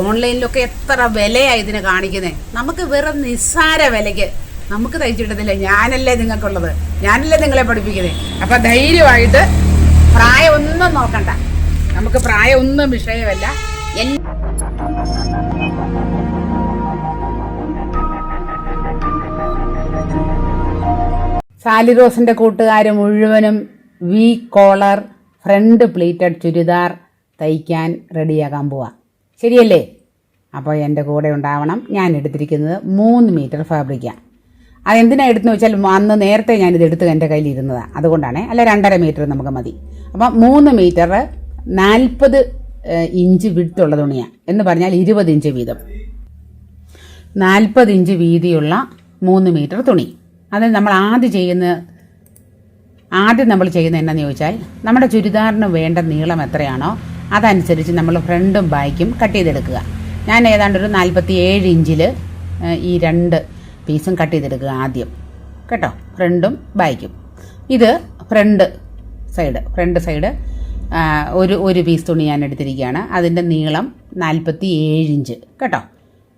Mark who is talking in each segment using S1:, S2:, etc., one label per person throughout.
S1: ഓൺലൈനിലൊക്കെ എത്ര വിലയായി ഇതിനെ കാണിക്കുന്നത് നമുക്ക് വെറും നിസ്സാര വിലയ്ക്ക് നമുക്ക് തയ്ച്ചിട്ടതില്ല ഞാനല്ലേ നിങ്ങൾക്കുള്ളത്. ഞാനല്ലേ നിങ്ങളെ പഠിപ്പിക്കുന്നത് അപ്പൊ ധൈര്യമായിട്ട് പ്രായമൊന്നും നോക്കണ്ട. നമുക്ക് പ്രായമൊന്നും വിഷയമല്ല. സാലി റോസിന്റെ കൂട്ടുകാർ മുഴുവനും V collar front pleated churidar തയ്ക്കാൻ റെഡിയാകാൻ പോവാ. ശരിയല്ലേ? അപ്പോൾ എന്റെ കൂടെ ഉണ്ടാവണം. ഞാൻ എടുത്തിരിക്കുന്നത് മൂന്ന് മീറ്റർ ഫാബ്രിക്കാണ് അതെന്തിനാണ് എടുത്തെന്ന് വെച്ചാൽ അന്ന് നേരത്തെ ഞാനിത് എടുത്ത് എന്റെ കയ്യിൽ ഇരുന്നതാണ് അതുകൊണ്ടാണ്. അല്ല രണ്ടര മീറ്റർ നമുക്ക് മതി. അപ്പം മൂന്ന് മീറ്റർ നാൽപ്പത് ഇഞ്ച് വിടുത്തുള്ള തുണിയാണ് എന്ന് പറഞ്ഞാൽ ഇരുപത് ഇഞ്ച് വീതം. നാൽപ്പത് ഇഞ്ച് വീതിയുള്ള മൂന്ന് മീറ്റർ തുണി. അത് നമ്മൾ ആദ്യം ചെയ്യുന്ന ആദ്യം നമ്മൾ ചെയ്യുന്ന എന്നാന്ന് ചോദിച്ചാൽ നമ്മുടെ ചുരിദാറിന് വേണ്ട നീളം എത്രയാണോ അതനുസരിച്ച് നമ്മൾ ഫ്രണ്ടും ബാക്കും കട്ട് ചെയ്തെടുക്കുക. ഞാൻ ഏതാണ്ട് ഒരു നാൽപ്പത്തി ഏഴ് ഇഞ്ചിൽ ഈ രണ്ട് പീസും കട്ട് ചെയ്തെടുക്കുക ആദ്യം. കേട്ടോ? ഫ്രണ്ടും ബാക്കും ഇത് ഫ്രണ്ട് സൈഡ് ഫ്രണ്ട് സൈഡ് ഒരു ഒരു പീസ് തുണി ഞാൻ എടുത്തിരിക്കുകയാണ്. അതിന്റെ നീളം നാൽപ്പത്തി ഏഴ് ഇഞ്ച്. കേട്ടോ?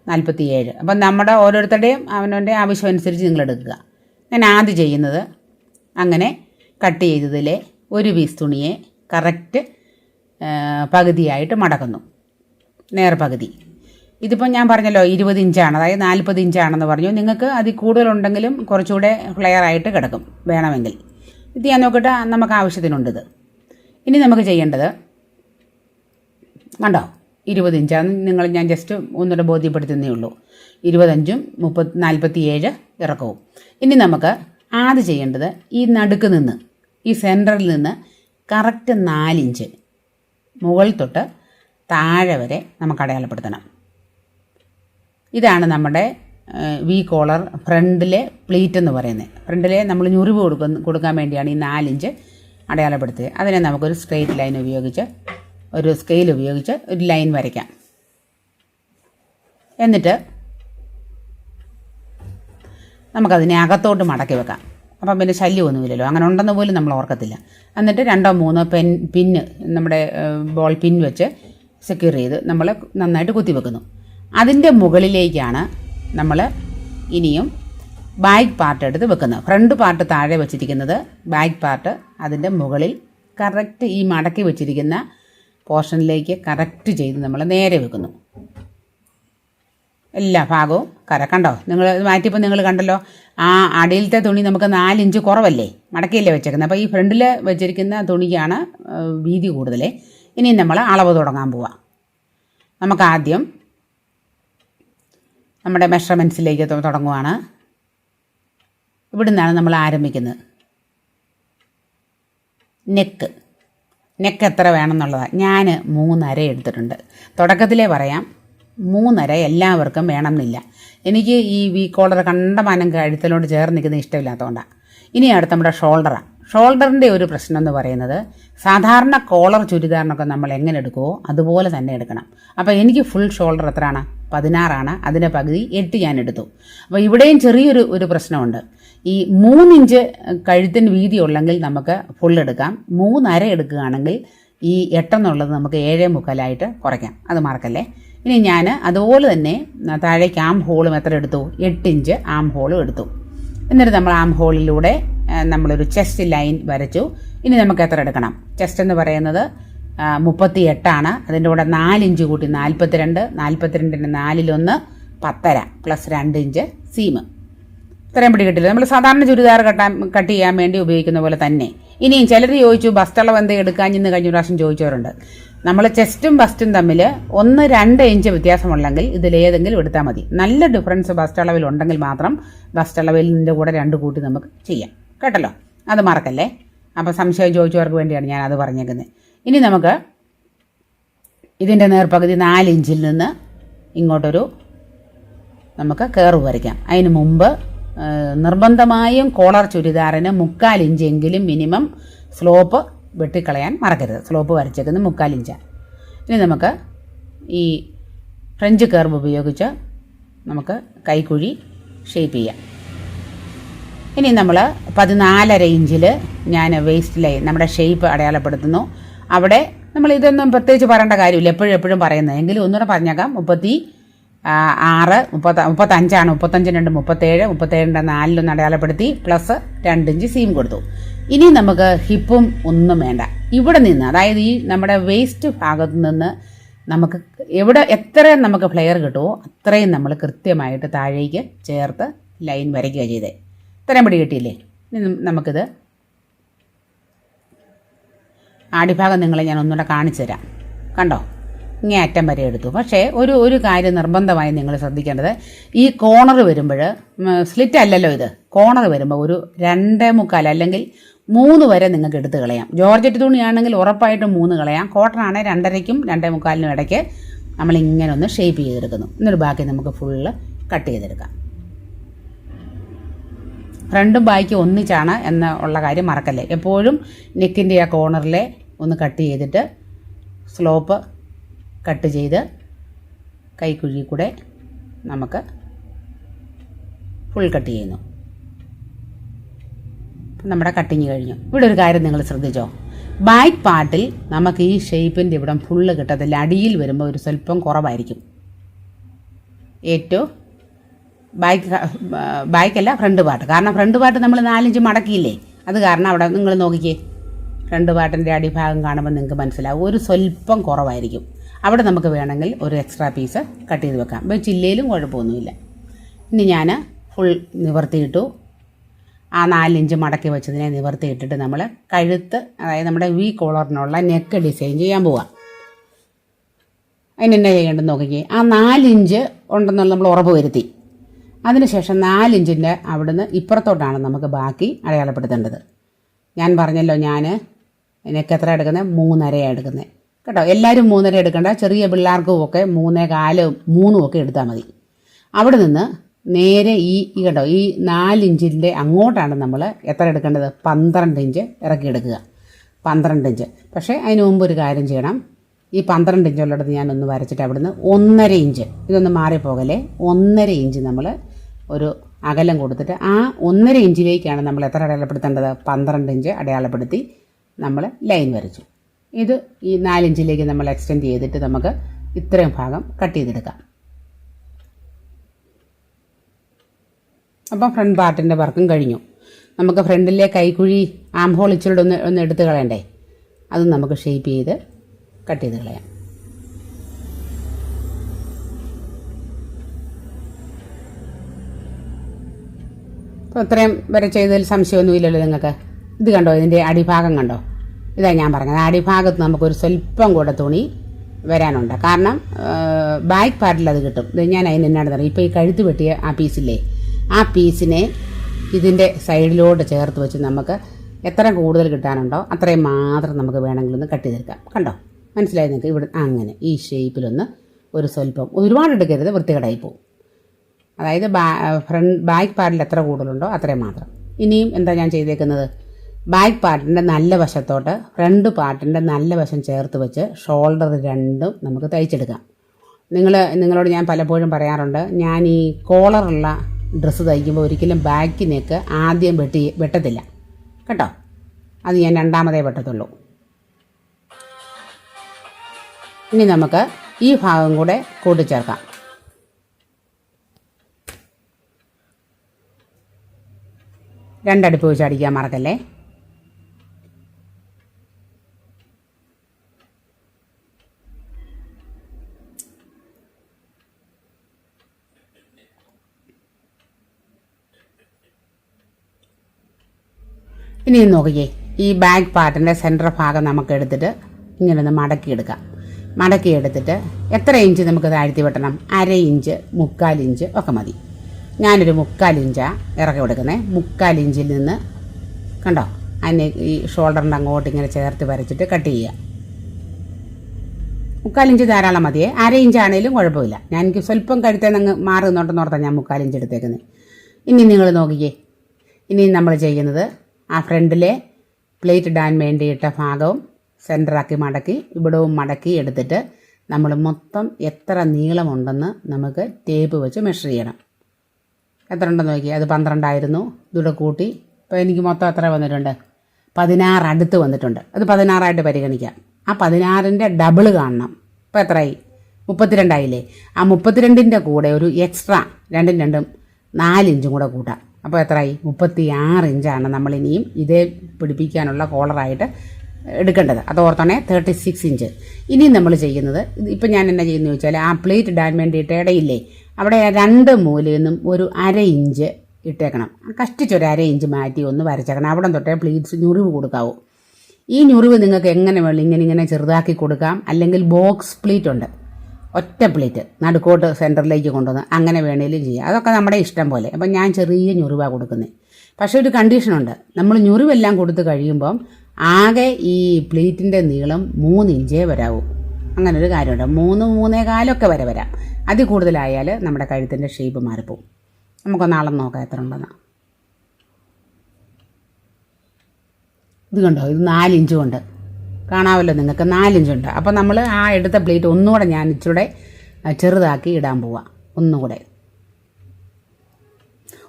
S1: നാൽപ്പത്തി ഏഴ് അപ്പം നമ്മുടെ ഓരോരുത്തരുടെയും അവനവന്റെ ആവശ്യം അനുസരിച്ച് നിങ്ങൾ എടുക്കുക. ഞാൻ ആദ്യം ചെയ്യുന്നത് അങ്ങനെ കട്ട് ചെയ്തതിലെ ഒരു പീസ് തുണിയെ കറക്റ്റ് പകുതിയായിട്ട് മടക്കുന്നു നേർപകുതി ഇതിപ്പോൾ ഞാൻ പറഞ്ഞല്ലോ ഇരുപത് ഇഞ്ചാണ്. അതായത് നാൽപ്പത് ഇഞ്ചാണെന്ന് പറഞ്ഞു. നിങ്ങൾക്ക് അതിൽ കൂടുതലുണ്ടെങ്കിലും കുറച്ചുകൂടെ ഫ്ലെയർ ആയിട്ട് കിടക്കും വേണമെങ്കിൽ. ഇത് ഞാൻ നോക്കിയിട്ട് നമുക്ക് ആവശ്യത്തിനുണ്ട് ഇത് ഇനി നമുക്ക് ചെയ്യേണ്ടത് കണ്ടോ? ഇരുപത് ഇഞ്ചാണ്. നിങ്ങൾ ഞാൻ ജസ്റ്റ് ഒന്നുകൂടെ ബോധ്യപ്പെടുത്തുന്നേ ഉള്ളൂ. ഇരുപത്തഞ്ചും മുപ്പത് നാൽപ്പത്തി ഏഴ് ഇറക്കവും. ഇനി നമുക്ക് ആദ്യം ചെയ്യേണ്ടത് ഈ നടുക്ക് നിന്ന് ഈ സെന്ററിൽ നിന്ന് കറക്റ്റ് നാലിഞ്ച് മുകളിൽ തൊട്ട് താഴെ വരെ നമുക്ക് അടയാളപ്പെടുത്തണം. ഇതാണ് നമ്മുടെ വി കോളർ ഫ്രണ്ടിലെ പ്ലീറ്റ് എന്ന് പറയുന്നത്. ഫ്രണ്ടിലെ നമ്മൾ ഞുറിവ് കൊടുക്കുന്ന കൊടുക്കാൻ വേണ്ടിയാണ് ഈ നാലിഞ്ച് അടയാളപ്പെടുത്തിയത്. അതിനെ നമുക്കൊരു സ്ട്രെയിറ്റ് ലൈൻ ഉപയോഗിച്ച് ഒരു സ്കെയിൽ ഉപയോഗിച്ച് ഒരു ലൈൻ വരയ്ക്കാം. എന്നിട്ട് നമുക്കതിനെ അകത്തോട്ട് മടക്കി വെക്കാം. അപ്പം പിന്നെ ശല്യമൊന്നുമില്ലല്ലോ. അങ്ങനെ ഉണ്ടെന്ന് പോലും നമ്മൾ ഓർക്കത്തില്ല. എന്നിട്ട് രണ്ടോ മൂന്നോ പെൻ പിന്ന് നമ്മുടെ ബോൾ പിൻ വെച്ച് സെക്യൂർ ചെയ്ത് നമ്മൾ നന്നായിട്ട് കുത്തിവെക്കുന്നു അതിന്റെ മുകളിലേക്കാണ് നമ്മൾ ഇനിയും ബാക്ക് പാർട്ട് എടുത്ത് വെക്കുന്നത്. ഫ്രണ്ട് പാർട്ട് താഴെ വെച്ചിരിക്കുന്നത് ബാക്ക് പാർട്ട് അതിന്റെ മുകളിൽ കറക്റ്റ് ഈ മടക്കി വെച്ചിരിക്കുന്ന പോർഷനിലേക്ക് കറക്റ്റ് ചെയ്ത് നമ്മൾ നേരെ വെക്കുന്നു. എല്ലാ ഭാഗവും കണ്ടോ? നിങ്ങൾ മാറ്റിയപ്പോൾ നിങ്ങൾ കണ്ടല്ലോ ആ അടിയിലത്തെ തുണി നമുക്ക് നാലിഞ്ച് കുറവല്ലേ? മടക്കിയല്ലേ വെച്ചേക്കുന്നത് അപ്പോൾ ഈ ഫ്രണ്ടിൽ വെച്ചിരിക്കുന്ന തുണിക്കാണ് വീതി കൂടുതൽ ഇനി നമ്മൾ അളവ് തുടങ്ങാൻ പോവാം. നമുക്ക് ആദ്യം നമ്മുടെ മെഷർമെന്റ്സിലേക്ക് തുടങ്ങുവാണ്. ഇവിടുന്നാണ് നമ്മൾ ആരംഭിക്കുന്നത്. നെക്ക്. നെക്ക് എത്ര വേണമെന്നുള്ളതാണ് ഞാൻ മൂന്നര എടുത്തിട്ടുണ്ട്. തുടക്കത്തിലേ പറയാം. മൂന്നര എല്ലാവർക്കും വേണമെന്നില്ല. എനിക്ക് ഈ വി കോളർ കണ്ടമാനം കഴുത്തലോട് ചേർന്ന് നിൽക്കുന്ന ഇഷ്ടമില്ലാത്തതുകൊണ്ടാണ് ഇനി അടുത്ത നമ്മുടെ ഷോൾഡറാണ് ഷോൾഡറിന്റെ ഒരു പ്രശ്നം എന്ന് പറയുന്നത് സാധാരണ കോളർ ചുരിദാറിനൊക്കെ നമ്മൾ എങ്ങനെ എടുക്കുമോ അതുപോലെ തന്നെ എടുക്കണം. അപ്പോൾ എനിക്ക് ഫുൾ ഷോൾഡർ എത്രയാണ്? പതിനാറാണ്. അതിന്റെ പകുതി എട്ട് ഞാൻ എടുത്തു. അപ്പോൾ ഇവിടെയും ചെറിയൊരു ഒരു പ്രശ്നമുണ്ട്. ഈ മൂന്നിഞ്ച് കഴുത്തിന് വീതി ഉള്ളെങ്കിൽ നമുക്ക് ഫുൾ എടുക്കാം. മൂന്നര എടുക്കുകയാണെങ്കിൽ ഈ എട്ടെന്നുള്ളത് നമുക്ക് ഏഴേ മുക്കാലായിട്ട് കുറയ്ക്കാം. അത് മറക്കല്ലേ ഇനി ഞാൻ അതുപോലെ തന്നെ താഴേക്ക് ആം ഹോളും എത്ര എടുത്തു. എട്ട് ഇഞ്ച് ആം ഹോളും എടുത്തു. എന്നിട്ട് നമ്മൾ ആം ഹോളിലൂടെ നമ്മളൊരു ചെസ്റ്റ് ലൈൻ വരച്ചു. ഇനി നമുക്ക് എത്ര എടുക്കണം? ചെസ്റ്റ് എന്ന് പറയുന്നത് മുപ്പത്തി എട്ടാണ് അതിന്റെ കൂടെ നാലിഞ്ച് കൂട്ടി നാൽപ്പത്തിരണ്ട് നാൽപ്പത്തിരണ്ടിന്റെ നാലിലൊന്ന് പത്തര പ്ലസ് രണ്ട് ഇഞ്ച് സീമ് ഇത്രയും പിടി കിട്ടില്ല. നമ്മൾ സാധാരണ ചുരിദാർ കട്ടാൻ കട്ട് ചെയ്യാൻ വേണ്ടി ഉപയോഗിക്കുന്ന പോലെ തന്നെ. ഇനിയും ചിലർ ചോദിച്ചു ബസ്റ്റളവ് എന്താ എടുക്കാഞ്ഞെന്ന് കഴിഞ്ഞ പ്രാവശ്യം ചോദിച്ചവരുണ്ട്. നമ്മൾ ചെസ്റ്റും ബസ്റ്റും തമ്മിൽ ഒന്ന് രണ്ട് ഇഞ്ച് വ്യത്യാസമുണ്ടെങ്കിൽ ഇതിലേതെങ്കിലും എടുത്താൽ മതി. നല്ല ഡിഫറൻസ് ബസ്റ്റളവിൽ ഉണ്ടെങ്കിൽ മാത്രം ബസ്റ്റ് അളവിന്റെ കൂടെ രണ്ട് കൂട്ടി നമുക്ക് ചെയ്യാം. കേട്ടല്ലോ? അത് മറക്കല്ലേ? അപ്പോൾ സംശയം ചോദിച്ചവർക്ക് വേണ്ടിയാണ് ഞാൻ അത് പറഞ്ഞേക്കുന്നത്. ഇനി നമുക്ക് ഇതിന്റെ നേർപ്പകുതി നാല് ഇഞ്ചിൽ നിന്ന് ഇങ്ങോട്ടൊരു നമുക്ക് കയറ് വരയ്ക്കാം. അതിന് മുമ്പ് നിർബന്ധമായും കോളർ ചുരിദാറിന് മുക്കാൽ ഇഞ്ചെങ്കിലും മിനിമം സ്ലോപ്പ് വെട്ടിക്കളയാൻ മറക്കരുത്. സ്ലോപ്പ് വരച്ചേക്കുന്നത് മുക്കാൽ ഇഞ്ചാണ്. ഇനി നമുക്ക് ഈ ഫ്രഞ്ച് കർവ് ഉപയോഗിച്ച് നമുക്ക് കൈക്കുഴി ഷേപ്പ് ചെയ്യാം. ഇനി നമ്മൾ പതിനാലര ഇഞ്ചിൽ ഞാൻ വേസ്റ്റ് ലൈൻ നമ്മുടെ ഷേപ്പ് അടയാളപ്പെടുത്തുന്നു. അവിടെ നമ്മൾ ഇതൊന്നും പ്രത്യേകിച്ച് പറയേണ്ട കാര്യമില്ല. എപ്പോഴും എപ്പോഴും പറയുന്നത്. എങ്കിലും ഒന്നുകൂടെ പറഞ്ഞേക്കാം. മുപ്പത്തി ആറ് മുപ്പത്ത മുപ്പത്തഞ്ചാണ്. മുപ്പത്തഞ്ച് രണ്ട് മുപ്പത്തേഴ് മുപ്പത്തേഴിന്റെ നാലിലൊന്ന് അടയാളപ്പെടുത്തി പ്ലസ് രണ്ട് ഇഞ്ച് സീം കൊടുത്തു. ഇനി നമുക്ക് ഹിപ്പും ഒന്നും വേണ്ട. ഇവിടെ നിന്ന് അതായത് ഈ നമ്മുടെ വേസ്റ്റ് ഭാഗത്ത് നിന്ന് നമുക്ക് എവിടെ എത്ര നമുക്ക് ഫ്ലെയർ കിട്ടുമോ അത്രയും നമ്മൾ കൃത്യമായിട്ട് താഴേക്ക് ചേർത്ത് ലൈൻ വരയ്ക്കുക ചെയ്തേ. ഇത്രയും പിടി കിട്ടിയില്ലേ? നമുക്കിത് ആടിഭാഗം നിങ്ങളെ ഞാൻ ഒന്നുകൂടെ കാണിച്ചു തരാം കണ്ടോ? ഇങ്ങേ അറ്റം വരെ എടുത്തു. പക്ഷേ ഒരു ഒരു കാര്യം നിർബന്ധമായി നിങ്ങൾ ശ്രദ്ധിക്കേണ്ടത്. ഈ കോണർ വരുമ്പോൾ സ്ലിറ്റ് അല്ലല്ലോ ഇത്. കോണർ വരുമ്പോൾ ഒരു രണ്ടേ മുക്കാൽ അല്ലെങ്കിൽ മൂന്ന് വരെ നിങ്ങൾക്ക് എടുത്ത് കളയാം. ജോർജറ്റ് തുണിയാണെങ്കിൽ ഉറപ്പായിട്ടും മൂന്ന് കളയാം. കോട്ടൺ ആണെങ്കിൽ രണ്ടരയ്ക്കും രണ്ടേ മുക്കാലിനും ഇടയ്ക്ക് നമ്മൾ ഇങ്ങനെ ഒന്ന് ഷേപ്പ് ചെയ്തെടുക്കുന്നു. എന്നിട്ട് ബാക്കി നമുക്ക് ഫുള്ള് കട്ട് ചെയ്തെടുക്കാം. ഫ്രണ്ടും ബാക്കും ഒന്നിച്ചാണ് എന്ന ഉള്ള കാര്യം മറക്കല്ലേ. എപ്പോഴും നെക്കിന്റെ ആ കോർണറിലെ ഒന്ന് കട്ട് ചെയ്തിട്ട് സ്ലോപ്പ് കട്ട് ചെയ്ത് കൈക്കുഴി കൂടെ നമുക്ക് ഫുൾ കട്ട് ചെയ്യുന്നു. നമ്മുടെ കട്ടിങ് കഴിഞ്ഞു. ഇവിടെ ഒരു കാര്യം നിങ്ങൾ ശ്രദ്ധിച്ചോ? ബാക്ക് പാർട്ടിൽ നമുക്ക് ഈ ഷേപ്പിന്റെ ഇവിടം ഫുള്ള് കിട്ടത്തില്ല. അടിയിൽ വരുമ്പോൾ ഒരു സ്വല്പം കുറവായിരിക്കും. ഏറ്റവും ബാക്ക് ബാക്കല്ല ഫ്രണ്ട് പാർട്ട് കാരണം ഫ്രണ്ട് പാർട്ട് നമ്മൾ നാലഞ്ച് മടക്കിയില്ലേ? അത് കാരണം അവിടെ നിങ്ങൾ നോക്കിക്കേ. ഫ്രണ്ട് പാർട്ടിന്റെ അടിഭാഗം കാണുമ്പോൾ നിങ്ങൾക്ക് മനസ്സിലാവും. ഒരു സ്വല്പം കുറവായിരിക്കും. അവിടെ നമുക്ക് വേണമെങ്കിൽ ഒരു എക്സ്ട്രാ പീസ് കട്ട് ചെയ്ത് വെക്കാം. അപ്പോൾ ചില്ലയിലും കുഴപ്പമൊന്നുമില്ല. ഇനി ഞാൻ ഫുൾ നിവർത്തിയിട്ടു ആ നാലിഞ്ച് മടക്കി വെച്ചതിനെ നിവർത്തിയിട്ടിട്ട് നമ്മൾ കഴുത്ത് അതായത് നമ്മുടെ വി കോളറിനുള്ള നെക്ക് ഡിസൈൻ ചെയ്യാൻ പോവാം. അതിനെന്നെ ചെയ്യേണ്ടത് നോക്കിക്കേ. ആ നാലിഞ്ച് ഉണ്ടെന്നുള്ള നമ്മൾ ഉറപ്പ് വരുത്തി. അതിനുശേഷം നാലിഞ്ചിന്റെ അവിടുന്ന് ഇപ്പുറത്തോട്ടാണ് നമുക്ക് ബാക്കി അടയാളപ്പെടുത്തേണ്ടത്. ഞാൻ പറഞ്ഞല്ലോ ഞാൻ നെക്ക് എത്ര എടുക്കുന്നത് മൂന്നരയാണ് എടുക്കുന്നത് കേട്ടോ എല്ലാവരും മൂന്നര എടുക്കണ്ട. ചെറിയ പിള്ളേർക്കും ഒക്കെ മൂന്നേ കാലും മൂന്നും ഒക്കെ എടുത്താൽ മതി. അവിടെ നിന്ന് നേരെ ഈ കേട്ടോ ഈ നാലിഞ്ചിന്റെ അങ്ങോട്ടാണ് നമ്മൾ എത്ര എടുക്കേണ്ടത്? പന്ത്രണ്ട് ഇഞ്ച് ഇറക്കി എടുക്കുക. പന്ത്രണ്ട് ഇഞ്ച്. പക്ഷേ അതിന് മുമ്പ് ഒരു കാര്യം ചെയ്യണം. ഈ പന്ത്രണ്ട് ഇഞ്ചുള്ളിടത്ത് ഞാനൊന്ന് വരച്ചിട്ട് അവിടുന്ന് ഒന്നര ഇഞ്ച്. ഇതൊന്ന് മാറിപ്പോകലേ ഒന്നര ഇഞ്ച് നമ്മൾ ഒരു അകലം കൊടുത്തിട്ട് ആ ഒന്നര ഇഞ്ചിലേക്കാണ് നമ്മൾ എത്ര അടയാളപ്പെടുത്തേണ്ടത്? പന്ത്രണ്ട് ഇഞ്ച് അടയാളപ്പെടുത്തി നമ്മൾ ലൈൻ വരച്ചു. ഇത് ഈ നാലിഞ്ചിലേക്ക് നമ്മൾ എക്സ്റ്റെൻഡ് ചെയ്തിട്ട് നമുക്ക് ഇത്രയും ഭാഗം കട്ട് ചെയ്തെടുക്കാം. അപ്പം ഫ്രണ്ട് പാർട്ടിന്റെ വർക്കും കഴിഞ്ഞു. നമുക്ക് ഫ്രണ്ടിലെ കൈക്കുഴി ആം ഹോൾ ഇച്ചിരി ഒന്ന് ഒന്ന് എടുത്ത് കളയണ്ടേ? അത് നമുക്ക് ഷേപ്പ് ചെയ്ത് കട്ട് ചെയ്ത് കളയാം. അപ്പോൾ ഇത്രയും വരെ ചെയ്തതിൽ സംശയമൊന്നുമില്ലല്ലോ നിങ്ങൾക്ക്. ഇത് കണ്ടോ? ഇതിന്റെ അടിഭാഗം കണ്ടോ? ഇതാ ഞാൻ പറഞ്ഞത്. അടിഭാഗത്ത് നമുക്കൊരു സ്വല്പം കൂടെ തുണി വരാനുണ്ട്. കാരണം ബാക്ക് പാർട്ടിൽ അത് കിട്ടും. ഇത് ഞാൻ അതിന് എന്നാണ് പറയുന്നത് ഇപ്പോൾ ഈ കഴുത്ത് വെട്ടിയ ആ പീസില്ലേ ആ പീസിനെ ഇതിന്റെ സൈഡിലോട്ട് ചേർത്ത് വെച്ച് നമുക്ക് എത്ര കൂടുതൽ കിട്ടാനുണ്ടോ അത്രയും മാത്രം നമുക്ക് വേണമെങ്കിൽ ഒന്ന് കട്ട് ചെയ്തെടുക്കാം. കണ്ടോ? മനസ്സിലായി നിങ്ങൾക്ക്? ഇവിടെ അങ്ങനെ ഈ ഷേപ്പിലൊന്ന് ഒരു സ്വല്പം ഒരുപാട് എടുക്കരുത് വൃത്തികേടായി പോകും അതായത് ബാ ഫ്രണ്ട് ബാക്ക് പാർട്ടിൽ എത്ര കൂടുതലുണ്ടോ അത്രയും മാത്രം. ഇനിയും എന്താ ഞാൻ ചെയ്തേക്കുന്നത്? ബാക്ക് പാർട്ടിന്റെ നല്ല വശത്തോട്ട് ഫ്രണ്ട് പാർട്ടിന്റെ നല്ല വശം ചേർത്ത് വെച്ച് ഷോൾഡർ രണ്ടും നമുക്ക് തയ്ച്ചെടുക്കാം. നിങ്ങൾ നിങ്ങളോട് ഞാൻ പലപ്പോഴും പറയാറുണ്ട് ഞാൻ ഈ കോളറുള്ള ഡ്രസ്സ് തയ്ക്കുമ്പോൾ ഒരിക്കലും ബാക്ക് നെക്ക് ആദ്യം വെട്ടി വെട്ടത്തില്ല. കേട്ടോ? അത് ഞാൻ രണ്ടാമതേ വെട്ടത്തുള്ളൂ. ഇനി നമുക്ക് ഈ ഭാഗം കൂടെ കൂട്ടിച്ചേർക്കാം. രണ്ടടുപ്പ് വെച്ച് അടിക്കാൻ മറക്കല്ലേ? ഇനി നോക്കിയേ ഈ ബാക്ക് പാർട്ടിന്റെ സെന്റർ ഭാഗം നമുക്ക് എടുത്തിട്ട് ഇങ്ങനെ ഒന്ന് മടക്കി എടുത്തിട്ട് എത്ര ഇഞ്ച് നമുക്ക് താഴ്ത്തി വെട്ടണം? അര ഇഞ്ച് മുക്കാൽ ഇഞ്ച് ഒക്കെ മതി. ഞാനൊരു മുക്കാൽ ഇഞ്ചാണ് ഇറക്കി കൊടുക്കുന്നത് മുക്കാൽ ഇഞ്ചിൽ നിന്ന് കണ്ടോ? അതിനെ ഈ ഷോൾഡറിന്റെ അങ്ങോട്ട് ഇങ്ങനെ ചേർത്ത് വരച്ചിട്ട് കട്ട് ചെയ്യുക മുക്കാൽ ഇഞ്ച് ധാരാളം മതിയേ. അര ഇഞ്ച് ആണെങ്കിലും കുഴപ്പമില്ല. ഞാൻ എനിക്ക് സ്വല്പം കഴുത്തേന്ന് അങ്ങ് മാറുന്നുണ്ടെന്ന് ഓർത്താൽ ഞാൻ മുക്കാൽ ഇഞ്ച് എടുത്തേക്കുന്നത് ഇനി നിങ്ങൾ നോക്കിക്കേ. ഇനി നമ്മൾ ചെയ്യുന്നത് ആ ഫ്രണ്ടിലെ പ്ലേറ്റ് ഇടാൻ വേണ്ടിയിട്ട ഭാഗവും സെന്ററാക്കി മടക്കി ഇവിടവും മടക്കി എടുത്തിട്ട് നമ്മൾ മൊത്തം എത്ര നീളമുണ്ടെന്ന് നമുക്ക് ടേപ്പ് വെച്ച് മെഷർ ചെയ്യണം. എത്ര ഉണ്ടെന്ന് നോക്കി. അത് പന്ത്രണ്ടായിരുന്നു. ഇതൂടെ കൂട്ടി. ഇപ്പോൾ എനിക്ക് മൊത്തം എത്ര വന്നിട്ടുണ്ട്? പതിനാറ് അടുത്ത് വന്നിട്ടുണ്ട്. അത് പതിനാറായിട്ട് പരിഗണിക്കാം. ആ പതിനാറിന്റെ ഡബിൾ കാണണം. ഇപ്പോൾ എത്രയായി? മുപ്പത്തിരണ്ടായില്ലേ? ആ മുപ്പത്തിരണ്ടിന്റെ കൂടെ ഒരു എക്സ്ട്രാ രണ്ടും രണ്ടും നാലിഞ്ചും കൂടെ കൂട്ടാം. അപ്പോൾ എത്രയായി? മുപ്പത്തി ആറ് ഇഞ്ചാണ് നമ്മളിനിയും ഇതേ പിടിപ്പിക്കാനുള്ള കോളറായിട്ട് എടുക്കേണ്ടത്. അത് ഓർത്തോണേ തേർട്ടി സിക്സ് ഇഞ്ച്. ഇനി നമ്മൾ ചെയ്യുന്നത് ഇപ്പം ഞാൻ എന്നാ ചെയ്യുന്നത് ചോദിച്ചാൽ ആ പ്ലേറ്റ് ഇടാൻ വേണ്ടിയിട്ട് ഇടയില്ലേ? അവിടെ രണ്ട് മൂലയിൽ നിന്നും ഒരു അര ഇഞ്ച് ഇട്ടേക്കണം. കഷ്ടിച്ചൊരു അര ഇഞ്ച് മാറ്റി ഒന്ന് വരച്ചേക്കണം. അവിടെ തൊട്ടേ പ്ലീറ്റ്സ് ഞുറിവ് കൊടുക്കാവൂ. ഈ ഞുറിവ് നിങ്ങൾക്ക് എങ്ങനെ വേണം ഇങ്ങനെ ഇങ്ങനെ ചെറുതാക്കി കൊടുക്കാം. അല്ലെങ്കിൽ ബോക്സ് പ്ലീറ്റ് ഉണ്ട്. ഒറ്റ പ്ലേറ്റ് നടുക്കോട്ട് സെന്ററിലേക്ക് കൊണ്ടുവന്ന് അങ്ങനെ വേണേലും ചെയ്യാം. അതൊക്കെ നമ്മുടെ ഇഷ്ടം പോലെ. അപ്പം ഞാൻ ചെറിയ ഞുറിവാണ് കൊടുക്കുന്നത് പക്ഷേ ഒരു കണ്ടീഷനുണ്ട്. നമ്മൾ ഞുറിവെല്ലാം കൊടുത്ത് കഴിയുമ്പം ആകെ ഈ പ്ലേറ്റിന്റെ നീളം മൂന്ന് ഇഞ്ചേ വരാവൂ. അങ്ങനെ ഒരു കാര്യമുണ്ട്. മൂന്ന് മൂന്നേ കാലൊക്കെ വരെ വരാം. അതിൽ കൂടുതലായാൽ നമ്മുടെ കഴുത്തിന്റെ ഷേപ്പ് മാറിപ്പോവും. നമുക്കൊന്ന് അളന്ന് നോക്കാം എത്ര ഉണ്ടെന്ന്. ഇത് കണ്ടോ? ഇത് നാലിഞ്ച് കൊണ്ട് കാണാമല്ലോ നിങ്ങൾക്ക്. നാലിഞ്ചുണ്ട്. അപ്പോൾ നമ്മൾ ആ എടുത്ത പ്ലേറ്റ് ഒന്നുകൂടെ ഞാൻ ഇച്ചിരി ചെറുതാക്കി ഇടാൻ പോവാം. ഒന്നുകൂടെ.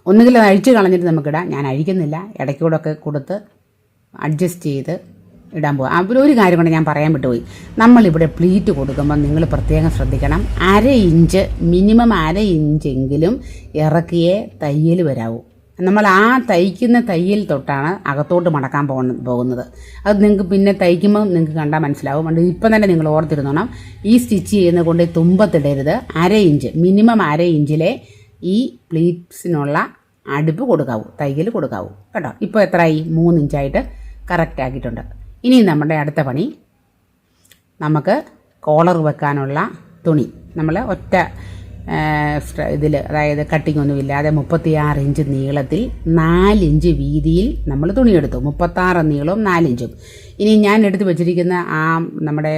S1: ഒന്നുകിൽ അത് അഴിച്ച് കളഞ്ഞിട്ട് നമുക്കിടാം. ഞാൻ അഴിക്കുന്നില്ല. ഇടയ്ക്കൂടെ ഒക്കെ കൊടുത്ത് അഡ്ജസ്റ്റ് ചെയ്ത് ഇടാൻ പോവാം. അപ്പോൾ ഒരു കാര്യം കൊണ്ട് ഞാൻ പറയാൻ വിട്ടുപോയി. നമ്മളിവിടെ പ്ലീറ്റ് കൊടുക്കുമ്പോൾ നിങ്ങൾ പ്രത്യേകം ശ്രദ്ധിക്കണം. അര ഇഞ്ച് മിനിമം അര ഇഞ്ചെങ്കിലും ഇറക്കിയേ തയ്യൽ വരാവൂ. നമ്മൾ ആ തയ്ക്കുന്ന തയ്യൽ തൊട്ടാണ് അകത്തോട്ട് മടക്കാൻ പോകുന്നത്. അത് നിങ്ങൾക്ക് പിന്നെ തയ്ക്കുമ്പോൾ നിങ്ങൾക്ക് കണ്ടാൽ മനസ്സിലാവും. അതുകൊണ്ട് ഇപ്പം തന്നെ നിങ്ങൾ ഓർത്തിരുന്നോണം ഈ സ്റ്റിച്ച് ചെയ്യുന്ന കൊണ്ട് തുമ്പത്തിടരുത് അര ഇഞ്ച് മിനിമം അര ഇഞ്ചിലെ ഈ പ്ലീറ്റ്സിനുള്ള അടുപ്പ് കൊടുക്കാവൂ തയ്യൽ കൊടുക്കാവൂ. കേട്ടോ? ഇപ്പോൾ എത്രയായി? മൂന്ന് ഇഞ്ചായിട്ട് കറക്റ്റ് ആക്കിയിട്ടുണ്ട്. ഇനി നമ്മുടെ അടുത്ത പണി. നമുക്ക് കോളർ വെക്കാനുള്ള തുണി. നമ്മൾ ഒറ്റ ഇതിൽ അതായത് കട്ടിംഗ് ഒന്നും ഇല്ലാതെ മുപ്പത്തിയാറ് ഇഞ്ച് നീളത്തിൽ നാലിഞ്ച് വീതിയിൽ നമ്മൾ തുണിയെടുത്തു. മുപ്പത്താറ് നീളവും നാലിഞ്ചും. ഇനി ഞാൻ എടുത്ത് വെച്ചിരിക്കുന്ന ആ നമ്മുടെ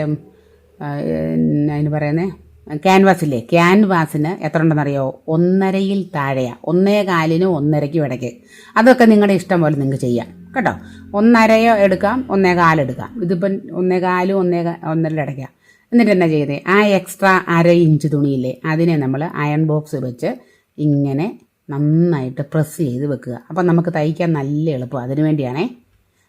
S1: അതിന് പറയുന്നത് ക്യാൻവാസില്ലേ ക്യാൻവാസിന് എത്ര ഉണ്ടെന്നറിയോ? ഒന്നരയിൽ താഴെയാണ് ഒന്നേ കാലിനും ഒന്നരയ്ക്കും ഇടയ്ക്ക്. അതൊക്കെ നിങ്ങളുടെ ഇഷ്ടം പോലെ നിങ്ങൾക്ക് ചെയ്യാം. കേട്ടോ? ഒന്നരയോ എടുക്കാം ഒന്നേ കാലെടുക്കാം ഇതിപ്പം ഒന്നേ കാലും ഒന്നേ ഒന്നരയിൽ ഇടയ്ക്കാണ് എന്നിട്ട് എന്നാ ചെയ്തേ? ആ എക്സ്ട്രാ അര ഇഞ്ച് തുണിയില്ലേ അതിനെ നമ്മൾ അയൺ ബോക്സ് വെച്ച് ഇങ്ങനെ നന്നായിട്ട് പ്രസ് ചെയ്ത് വെക്കുക. അപ്പം നമുക്ക് തയ്ക്കാൻ നല്ല എളുപ്പം. അതിനു വേണ്ടിയാണേ.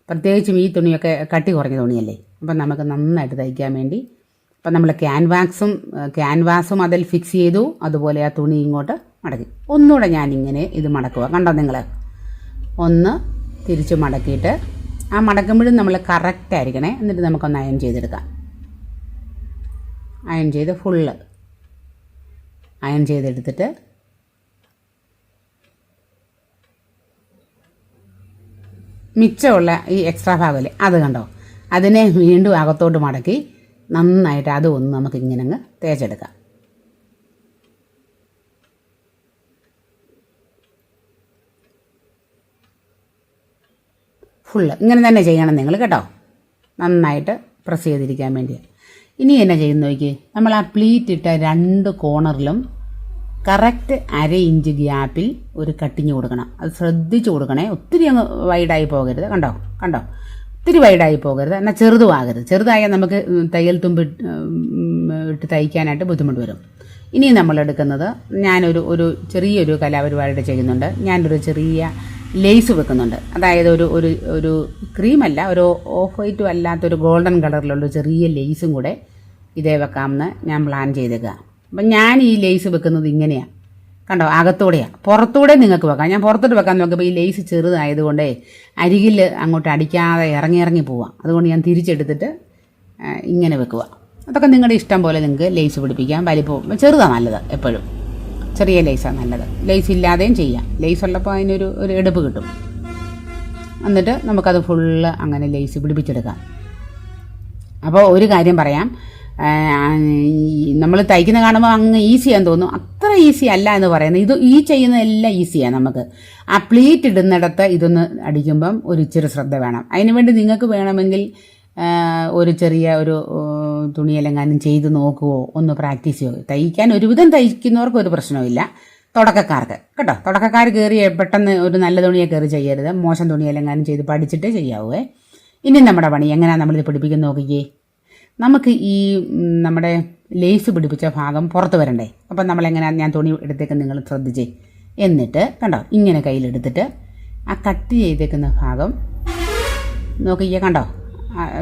S1: പ്രത്യേകിച്ചും ഈ തുണിയൊക്കെ കട്ടി കുറഞ്ഞ തുണിയല്ലേ? അപ്പം നമുക്ക് നന്നായിട്ട് തയ്ക്കാൻ വേണ്ടി അപ്പം നമ്മൾ ക്യാൻവാക്സും ക്യാൻവാസും അതിൽ ഫിക്സ് ചെയ്തു. അതുപോലെ ആ തുണി ഇങ്ങോട്ട് മടക്കി. ഒന്നുകൂടെ ഞാനിങ്ങനെ ഇത് മടക്കുക. കണ്ടോ നിങ്ങൾ ഒന്ന് തിരിച്ച് മടക്കിയിട്ട് ആ മടക്കുമ്പോഴും നമ്മൾ കറക്റ്റ് ആയിരിക്കണേ. എന്നിട്ട് നമുക്കൊന്ന് അയൺ ചെയ്തെടുക്കാം. അയൺ ചെയ്ത് ഫുള്ള്. അയൺ ചെയ്തെടുത്തിട്ട് മിച്ചമുള്ള ഈ എക്സ്ട്രാ ഭാഗമല്ലേ അത് കണ്ടോ? അതിനെ വീണ്ടും അകത്തോട്ട് മടക്കി നന്നായിട്ട് അതും ഒന്ന് നമുക്ക് ഇങ്ങനെ അങ്ങ് തേച്ചെടുക്കാം. ഫുള്ള്. ഇങ്ങനെ തന്നെ ചെയ്യണം നിങ്ങൾ കേട്ടോ. നന്നായിട്ട് പ്രസ് ചെയ്തിരിക്കാൻ വേണ്ടി ഇനി എന്നാ ചെയ്യുന്ന നോക്കി നമ്മൾ ആ പ്ലീറ്റ് ഇട്ട രണ്ട് കോണറിലും കറക്റ്റ് അര ഇഞ്ച് ഗ്യാപ്പിൽ ഒരു കട്ടിങ് കൊടുക്കണം. അത് ശ്രദ്ധിച്ചു കൊടുക്കണേ. ഒത്തിരി അങ്ങ് വൈഡായി പോകരുത്. കണ്ടോ? കണ്ടോ? ഒത്തിരി വൈഡായി പോകരുത്. എന്നാൽ ചെറുതുമാകരുത്. ചെറുതായാൽ നമുക്ക് തയ്യൽ തുമ്പ് ഇട്ട്, തയ്ക്കാനായിട്ട് ബുദ്ധിമുട്ട് വരും. ഇനി നമ്മൾ എടുക്കുന്നത് ഞാനൊരു ഒരു ചെറിയൊരു കലാപരിപാടി ചെയ്യുന്നുണ്ട്. ഞാനൊരു ചെറിയ ലേസ് വെക്കുന്നുണ്ട്. അതായത് ഒരു ഒരു ഒരു ക്രീമല്ല ഒരു ഓഫ് വൈറ്റും അല്ലാത്തൊരു ഗോൾഡൻ കളറിലുള്ള ചെറിയ ലേസും കൂടെ ഇതേ വെക്കാമെന്ന് ഞാൻ പ്ലാൻ ചെയ്തേക്കുക അപ്പം ഞാൻ ഈ ലേസ് വെക്കുന്നത് ഇങ്ങനെയാണ് കണ്ടോ? അകത്തൂടെയാണ് പുറത്തൂടെ നിങ്ങൾക്ക് വെക്കാം. ഞാൻ പുറത്തോട്ട് വെക്കാൻ നോക്കിയപ്പോൾ ഈ ലേസ് ചെറുതായതുകൊണ്ടേ അരികിൽ അങ്ങോട്ട് അടിക്കാതെ ഇറങ്ങി ഇറങ്ങി പോവാം. അതുകൊണ്ട് ഞാൻ തിരിച്ചെടുത്തിട്ട് ഇങ്ങനെ വെക്കുക അതൊക്കെ നിങ്ങളുടെ ഇഷ്ടം പോലെ നിങ്ങൾക്ക് ലേസ് പിടിപ്പിക്കാം. വലിപ്പം ചെറുതാണ് നല്ലത് എപ്പോഴും. ചെറിയ ലേസാണ് നല്ലത്. ലേസ് ഇല്ലാതെയും ചെയ്യാം. ലേസ് ഉള്ളപ്പോൾ അതിനൊരു ഒരു എടുപ്പ് കിട്ടും. എന്നിട്ട് നമുക്കത് ഫുള്ള് അങ്ങനെ ലേസ് പിടിപ്പിച്ചെടുക്കാം. അപ്പോൾ ഒരു കാര്യം പറയാം. നമ്മൾ തയ്ക്കുന്ന കാണുമ്പോൾ അങ്ങ് ഈസിയാന്ന് തോന്നും അത്ര ഈസി അല്ല എന്ന് പറയുന്നത്. ഇത് ഈ ചെയ്യുന്നതെല്ലാം ഈസിയാണ് നമുക്ക്. ആ പ്ലീറ്റ് ഇടുന്നിടത്ത് ഇതൊന്ന് അടിക്കുമ്പം ഒരു ഇച്ചിരി ശ്രദ്ധ വേണം. അതിനുവേണ്ടി നിങ്ങൾക്ക് വേണമെങ്കിൽ ഒരു ചെറിയ ഒരു തുണിയെല്ലെങ്ങാനും ചെയ്ത് നോക്കുവോ? ഒന്ന് പ്രാക്ടീസ് ചെയ്യുമോ തയ്ക്കാൻ ഒരുവിധം തയ്ക്കുന്നവർക്ക് ഒരു പ്രശ്നവുമില്ല. തുടക്കക്കാർക്ക്. കേട്ടോ? തുടക്കക്കാർ കയറി പെട്ടെന്ന് ഒരു നല്ല തുണിയെ കയറി ചെയ്യരുത്. മോശം തുണിയെല്ലെങ്ങാനും ചെയ്ത് പഠിച്ചിട്ടേ ചെയ്യാവൂ ഇനി നമ്മുടെ പണി. എങ്ങനെയാണ് നമ്മളിത് പിടിപ്പിക്കുന്ന നോക്കിക്കേ. നമുക്ക് ഈ നമ്മുടെ ലേസ് പിടിപ്പിച്ച ഭാഗം പുറത്ത് വരണ്ടേ? അപ്പം നമ്മളെങ്ങനെയാണ് ഞാൻ തുണി എടുത്തേക്ക് നിങ്ങൾ ശ്രദ്ധിച്ചേ? എന്നിട്ട് കണ്ടോ ഇങ്ങനെ കയ്യിലെടുത്തിട്ട് ആ കട്ട് ചെയ്തേക്കുന്ന ഭാഗം നോക്കിയേ കണ്ടോ?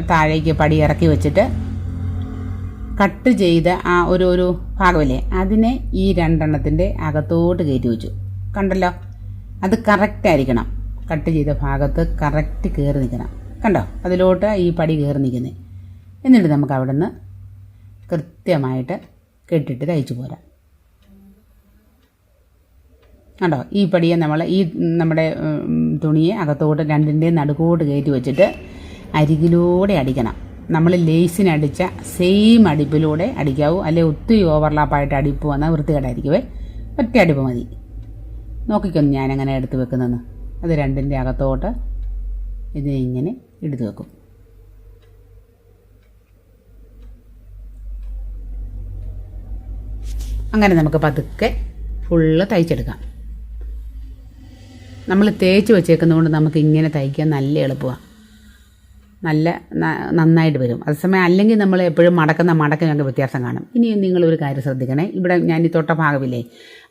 S1: താഴേക്ക് പടി ഇറക്കി വെച്ചിട്ട് കട്ട് ചെയ്ത ആ ഒരു ഒരു ഭാഗമില്ലേ? അതിനെ ഈ രണ്ടെണ്ണത്തിന്റെ അകത്തോട്ട് കയറ്റി വെച്ചു. കണ്ടല്ലോ? അത് കറക്റ്റ് ആയിരിക്കണം. കട്ട് ചെയ്ത ഭാഗത്ത് കറക്റ്റ് കയറി നിൽക്കണം. കണ്ടോ? അതിലോട്ട് ഈ പടി കയറി നിൽക്കുന്നത് എന്നിട്ട് നമുക്ക് അവിടെ നിന്ന് കൃത്യമായിട്ട് കെട്ടിട്ട് തയ്ച്ചു പോരാം. കണ്ടോ? ഈ പടിയെ നമ്മൾ ഈ നമ്മുടെ തുണിയെ അകത്തോട്ട് രണ്ടിന്റെയും നടുക്കോട്ട് കയറ്റി വെച്ചിട്ട് അരികിലൂടെ അടിക്കണം. നമ്മൾ ലേസിനടിച്ച സെയിം അടിപ്പിലൂടെ അടിക്കാവൂ. അല്ലെ ഒത്തിരി ഓവർലാപ്പായിട്ട് അടിപ്പ് വന്നാൽ വൃത്തികേടായിരിക്കുവേ. ഒറ്റ അടിപ്പ് മതി. നോക്കിക്കൊന്ന് ഞാൻ അങ്ങനെ എടുത്ത് വെക്കുന്നതെന്ന്. അത് രണ്ടിന്റെ അകത്തോട്ട് ഇതിനെ ഇങ്ങനെ എടുത്ത് വെക്കും. അങ്ങനെ നമുക്ക് പതുക്കെ ഫുള്ള് തയ്ച്ചെടുക്കാം. നമ്മൾ തേച്ച് വെച്ചേക്കുന്നതുകൊണ്ട് നമുക്ക് ഇങ്ങനെ തയ്ക്കാൻ നല്ല എളുപ്പമാണ് നല്ല നന്നായിട്ട് വരും. അതേസമയം അല്ലെങ്കിൽ നമ്മൾ എപ്പോഴും മടക്കുന്ന മടക്കിനൊക്കെ വ്യത്യാസം കാണും. ഇനി നിങ്ങളൊരു കാര്യം ശ്രദ്ധിക്കണേ. ഇവിടെ ഞാൻ ഈ തൊട്ട ഭാഗമില്ലേ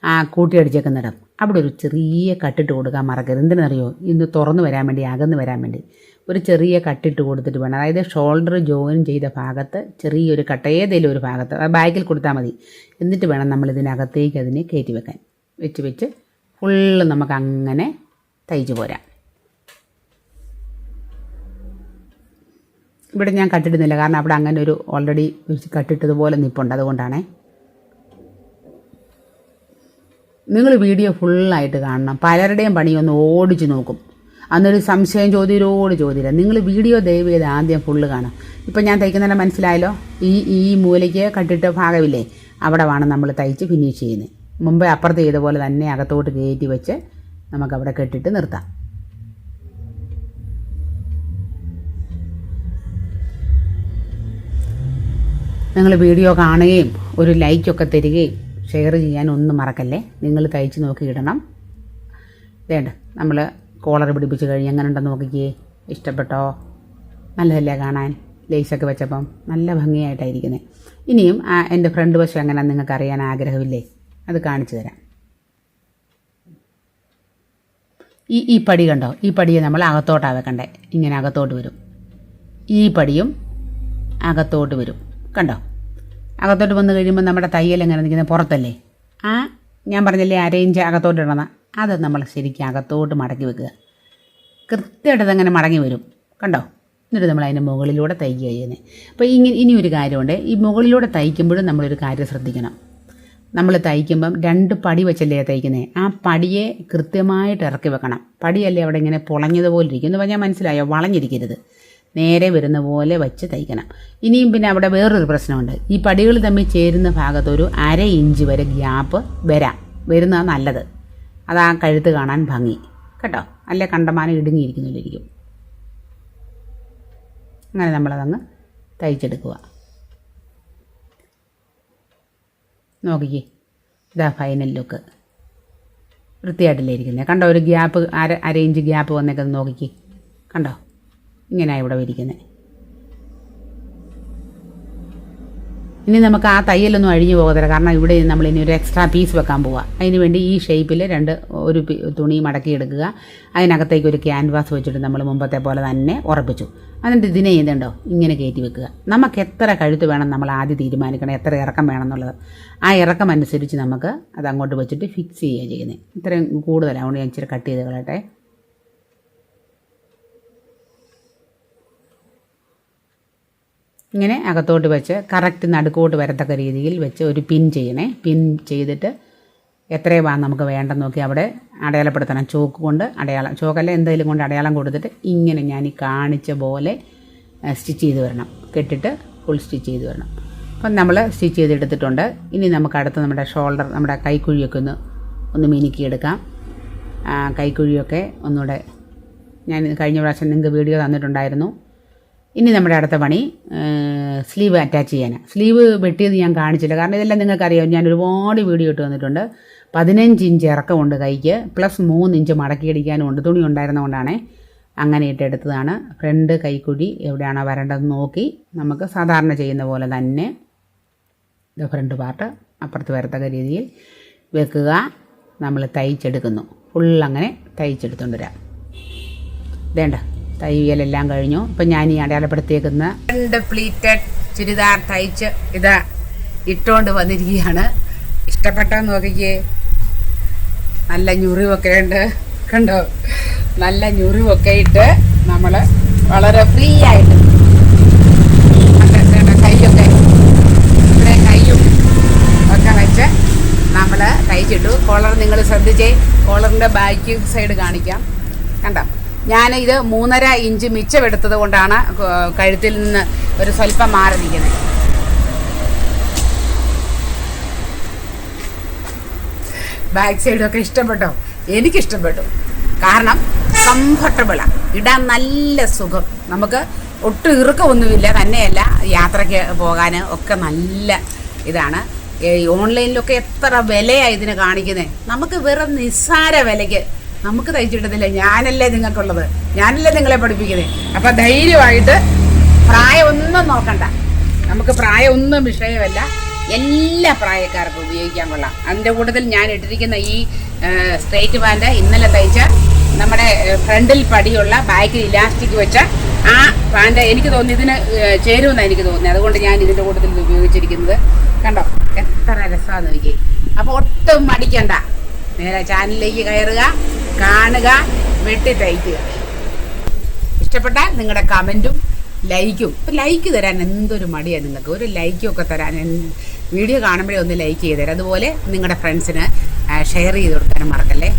S1: ആ കൂട്ടിയടിച്ചേക്കുന്നിടം അവിടെ ഒരു ചെറിയ കട്ടിട്ട് കൊടുക്കാൻ മറക്കരുത്. എന്തിനറിയോ? ഇന്ന് തുറന്നു വരാൻ വേണ്ടി അകന്ന് വരാൻ വേണ്ടി. ഒരു ചെറിയ കട്ടിട്ട് കൊടുത്തിട്ട് വേണം. അതായത് ഷോൾഡർ ജോയിൻ ചെയ്ത ഭാഗത്ത് ചെറിയൊരു കട്ട ഏതെങ്കിലും ഒരു ഭാഗത്ത് ബാക്കിൽ കൊടുത്താൽ മതി. എന്നിട്ട് വേണം നമ്മൾ ഇതിനകത്തേക്ക് അതിനെ കയറ്റി വെക്കാൻ. വെച്ച് വെച്ച് ഫുള്ള് നമുക്ക് അങ്ങനെ തയ്ച്ചു പോരാം. ഇവിടെ ഞാൻ കട്ടിടുന്നില്ല കാരണം അവിടെ അങ്ങനെ ഒരു ഓൾറെഡി കട്ടിട്ടതുപോലെ നിൽപ്പുണ്ട് അതുകൊണ്ടാണേ. നിങ്ങൾ വീഡിയോ ഫുള്ളായിട്ട് കാണണം. പലരുടെയും പണിയൊന്ന് ഓടിച്ച് നോക്കും. അന്നൊരു സംശയം ചോദ്യരോട് ചോദ്യമില്ല നിങ്ങൾ വീഡിയോ ദയവ് ചെയ്ത് ആദ്യം ഫുള്ള് കാണാം ഇപ്പം ഞാൻ തയ്ക്കുന്നതിനെ മനസ്സിലായല്ലോ? ഈ ഈ മൂലയ്ക്ക് കട്ടിട്ട ഭാഗമില്ലേ? അവിടെ വേണം നമ്മൾ തയ്ച്ച് ഫിനിഷ് ചെയ്യുന്നത്. മുമ്പേ അപ്പുറത്ത് ചെയ്ത പോലെ തന്നെ അകത്തോട്ട് കയറ്റി വെച്ച് നമുക്കവിടെ കെട്ടിട്ട് നിർത്താം. നിങ്ങൾ വീഡിയോ കാണുകയും ഒരു ലൈക്കൊക്കെ തരികയും ഷെയർ ചെയ്യാൻ ഒന്നും മറക്കല്ലേ? നിങ്ങൾ തയ്ച്ച് നോക്കി ഇടണം. വേണ്ട നമ്മൾ കോളർ പിടിപ്പിച്ച് കഴിഞ്ഞ് എങ്ങനെ ഉണ്ടെന്ന് നോക്കിക്കേ. ഇഷ്ടപ്പെട്ടോ? നല്ലതല്ലേ കാണാൻ? ലേസൊക്കെ വെച്ചപ്പം നല്ല ഭംഗിയായിട്ടായിരിക്കുന്നത് ഇനിയും എന്റെ ഫ്രണ്ട് വശം എങ്ങനെയാണെന്ന് നിങ്ങൾക്ക് അറിയാൻ ആഗ്രഹമില്ലേ? അത് കാണിച്ചു തരാം. ഈ ഈ പടി കണ്ടോ? ഈ പടിയെ നമ്മൾ അകത്തോട്ടാണ് വെക്കണ്ടേ. ഇങ്ങനെ അകത്തോട്ട് വരും. ഈ പടിയും അകത്തോട്ട് വരും. കണ്ടോ? അകത്തോട്ട് വന്നു കഴിയുമ്പോൾ നമ്മുടെ തയ്യൽ എങ്ങനെ നിൽക്കുന്നത്? പുറത്തല്ലേ? ആ ഞാൻ പറഞ്ഞില്ലേ അര ഇഞ്ച് അകത്തോട്ട് ഇടണം അത് നമ്മൾ ശരിക്കും അകത്തോട്ട് മടക്കി വെക്കുക. കൃത്യമായിട്ട് അതങ്ങനെ മടങ്ങി വരും. കണ്ടോ? എന്നിട്ട് നമ്മൾ അതിന്റെ മുകളിലൂടെ തയ്ക്കുക ചെയ്യുന്നത്. അപ്പോൾ ഇങ്ങനെ ഇനി ഒരു കാര്യമുണ്ട്. ഈ മുകളിലൂടെ തയ്ക്കുമ്പോഴും നമ്മളൊരു കാര്യം ശ്രദ്ധിക്കണം. നമ്മൾ തയ്ക്കുമ്പം രണ്ട് പടി വെച്ചല്ലേ തയ്ക്കുന്നത് ആ പടിയെ കൃത്യമായിട്ട് ഇറക്കി വെക്കണം. പടിയല്ലേ അവിടെ ഇങ്ങനെ പൊളഞ്ഞതുപോലെ ഇരിക്കും. എന്ന് പറഞ്ഞാൽ മനസ്സിലായോ? വളഞ്ഞിരിക്കരുത്. നേരെ വരുന്ന പോലെ വെച്ച് തയ്ക്കണം. ഇനിയും പിന്നെ അവിടെ വേറൊരു പ്രശ്നമുണ്ട്. ഈ പടികൾ തമ്മിൽ ചേരുന്ന ഭാഗത്ത് ഒരു അര ഇഞ്ച് വരെ ഗ്യാപ്പ് വരാം. വരുന്നതാണ് നല്ലത്. അത് ആ കഴുത്ത് കാണാൻ ഭംഗി. കേട്ടോ? അല്ലെ കണ്ടമാനം ഇടുങ്ങിയിരിക്കുന്നില്ലിരിക്കും അങ്ങനെ നമ്മളതങ്ങ് തയ്ച്ചെടുക്കുക. നോക്കിക്കേ. ഇതാ ഫൈനൽ ലുക്ക് വൃത്തിയായിട്ടല്ലേ ഇരിക്കുന്നത് കണ്ടോ? ഒരു ഗ്യാപ്പ് അര അര ഇഞ്ച് ഗ്യാപ്പ് വന്നേക്കുന്നത് നോക്കിക്കേ. കണ്ടോ? ഇങ്ങനെയാണ് ഇവിടെ വിരിക്കുന്നത് ഇനി നമുക്ക് ആ തയ്യലൊന്നും അഴിഞ്ഞു പോകത്തില്ല. കാരണം ഇവിടെ നമ്മൾ ഇനി ഒരു എക്സ്ട്രാ പീസ് വെക്കാൻ പോവുക അതിന് വേണ്ടി ഈ ഷേപ്പിൽ രണ്ട് ഒരു തുണി മടക്കി എടുക്കുക. അതിനകത്തേക്ക് ഒരു ക്യാൻവാസ് വെച്ചിട്ട് നമ്മൾ മുമ്പത്തെ പോലെ തന്നെ ഉറപ്പിച്ചു. എന്നിട്ട് ഇതിനെ ചെയ്തുണ്ടോ ഇങ്ങനെ കയറ്റി വെക്കുക. നമുക്ക് എത്ര കഴുത്ത് വേണം നമ്മൾ ആദ്യം തീരുമാനിക്കണം. എത്ര ഇറക്കം വേണം എന്നുള്ളത്. ആ ഇറക്കം അനുസരിച്ച് നമുക്ക് അത് അങ്ങോട്ട് വെച്ചിട്ട് ഫിക്സ് ചെയ്യുക ചെയ്യുന്നത് ഇത്രയും കൂടുതലാണ് ഞാൻ ഇച്ചിരി കട്ട് ചെയ്ത് കളയട്ടെ. ഇങ്ങനെ അകത്തോട്ട് വെച്ച് കറക്റ്റ് നടുക്കോട്ട് വരത്തക്ക രീതിയിൽ വെച്ച് ഒരു പിൻ ചെയ്യണേ. പിൻ ചെയ്തിട്ട് എത്രയാണ് നമുക്ക് വേണ്ടെന്ന് നോക്കി അവിടെ അടയാളപ്പെടുത്തണം. ചോക്ക് കൊണ്ട് അടയാളം ചോക്കല്ല എന്തെങ്കിലും കൊണ്ട് അടയാളം കൊടുത്തിട്ട് ഇങ്ങനെ ഞാൻ ഈ കാണിച്ച പോലെ സ്റ്റിച്ച് ചെയ്ത് വരണം. കെട്ടിട്ട് ഫുൾ സ്റ്റിച്ച് ചെയ്ത് വരണം. അപ്പം നമ്മൾ സ്റ്റിച്ച് ചെയ്തെടുത്തിട്ടുണ്ട് ഇനി നമുക്ക് അടുത്ത് നമ്മുടെ ഷോൾഡർ നമ്മുടെ കൈക്കുഴിയൊക്കെ ഒന്ന് ഒന്ന് മിനുക്കിയെടുക്കാം. കൈക്കുഴിയൊക്കെ ഒന്നുകൂടെ ഞാൻ കഴിഞ്ഞ പ്രാവശ്യം നിങ്ങൾക്ക് വീഡിയോ തന്നിട്ടുണ്ടായിരുന്നു. ഇനി നമ്മുടെ അടുത്ത പണി സ്ലീവ് അറ്റാച്ച് ചെയ്യാനാണ് സ്ലീവ് വെട്ടിയത് ഞാൻ കാണിച്ചില്ല. കാരണം ഇതെല്ലാം നിങ്ങൾക്കറിയാം ഞാൻ ഒരുപാട് വീഡിയോ ഇട്ട് വന്നിട്ടുണ്ട്. പതിനഞ്ച് ഇഞ്ച് ഇറക്കമുണ്ട് കൈക്ക് പ്ലസ് മൂന്ന് ഇഞ്ച് മടക്കിയടിക്കാനും ഉണ്ട്. തുണി ഉണ്ടായിരുന്നതുകൊണ്ടാണ് അങ്ങനെ ഇട്ടെടുത്തതാണ് ഫ്രണ്ട് കൈക്കുഴി എവിടെയാണോ വരേണ്ടതെന്ന് നോക്കി നമുക്ക് സാധാരണ ചെയ്യുന്ന പോലെ തന്നെ ഫ്രണ്ട് പാർട്ട് അപ്പുറത്ത് വരത്തക്ക രീതിയിൽ വെക്കുക. നമ്മൾ തയ്ച്ചെടുക്കുന്നു. ഫുൾ അങ്ങനെ തയ്ച്ചെടുത്തുകൊണ്ട് വരാം. വേണ്ട തയ്യലെല്ലാം കഴിഞ്ഞു. ഇപ്പം ഞാൻ ഈ അടയാളപ്പെടുത്തിയേക്കുന്ന രണ്ട് പ്ലീറ്റഡ് ചുരിദാർ തയ്ച്ച് ഇതാ ഇട്ടുകൊണ്ട് വന്നിരിക്കുകയാണ്. ഇഷ്ടപ്പെട്ടോ നോക്കിക്കേ. നല്ല ഞുറിവൊക്കെ ഉണ്ട്. കണ്ടോ? നല്ല ഞുറിവൊക്കെ ഇട്ട് നമ്മൾ വളരെ ഫ്രീ ആയിട്ട് കൈയൊക്കെ ഇവിടെ കൈയും ഒക്കെ വെച്ച് നമ്മൾ തയ്ച്ചിട്ടു. കോളർ നിങ്ങൾ ശ്രദ്ധിച്ചേ. കോളറിന്റെ ബാക്ക് സൈഡ് കാണിക്കാം. കണ്ടോ? ഞാൻ ഇത് മൂന്നര ഇഞ്ച് മിച്ചമെടുത്തത് കൊണ്ടാണ് കഴുത്തിൽ നിന്ന് ഒരു സ്വല്പം മാറി നിൽക്കുന്നത്. ബാക്ക് സൈഡൊക്കെ ഇഷ്ടപ്പെട്ടോ? എനിക്കിഷ്ടപ്പെട്ടു. കാരണം കംഫർട്ടബിളാണ് ഇടാൻ നല്ല സുഖം. നമുക്ക് ഒട്ടും ഇറുക്കമൊന്നുമില്ല. തന്നെയല്ല യാത്രയ്ക്ക് പോകാൻ ഒക്കെ നല്ല ഇതാണ്. ഓൺലൈനിലൊക്കെ എത്ര വിലയാണ് ഇതിന് കാണിക്കുന്നത് നമുക്ക് വെറും നിസ്സാര വിലയ്ക്ക് നമുക്ക് തയ്ച്ചിട്ടതില്ല ഞാനല്ലേ നിങ്ങൾക്കുള്ളത്. ഞാനല്ലേ നിങ്ങളെ പഠിപ്പിക്കുന്നത് അപ്പം ധൈര്യമായിട്ട് പ്രായമൊന്നും നോക്കണ്ട. നമുക്ക് പ്രായമൊന്നും വിഷയമല്ല. എല്ലാ പ്രായക്കാർക്കും ഉപയോഗിക്കാൻ കൊള്ളാം. അതിന്റെ കൂട്ടത്തിൽ ഞാൻ ഇട്ടിരിക്കുന്ന ഈ സ്ട്രേറ്റ് പാന്റ് ഇന്നലെ തയ്ച്ച നമ്മുടെ ഫ്രണ്ടിൽ പടിയുള്ള ബാക്കിൽ ഇലാസ്റ്റിക് വെച്ച ആ പാന്റ് എനിക്ക് തോന്നി ഇതിന് ചേരുമെന്നാണ് എനിക്ക് തോന്നി അതുകൊണ്ട് ഞാൻ ഇതിന്റെ കൂട്ടത്തിൽ ഇത് ഉപയോഗിച്ചിരിക്കുന്നത്. കണ്ടോ? എത്ര രസമാണെന്ന് നോക്കി അപ്പോൾ ഒട്ടും മടിക്കണ്ട. നേരെ ചാനലിലേക്ക് കയറുക. കാണുക വെട്ടി തയ്ക്കുക. ഇഷ്ടപ്പെട്ടാൽ നിങ്ങളുടെ കമന്റും ലൈക്കും. ഇപ്പം ലൈക്ക് തരാൻ എന്തൊരു മടിയാണ് നിങ്ങൾക്ക്. ഒരു ലൈക്കും ഒക്കെ തരാൻ വീഡിയോ കാണുമ്പോഴേ ഒന്ന് ലൈക്ക് ചെയ്ത് തരാം. അതുപോലെ നിങ്ങളുടെ ഫ്രണ്ട്സിന് ഷെയർ ചെയ്ത് കൊടുക്കാനും മറക്കല്ലേ?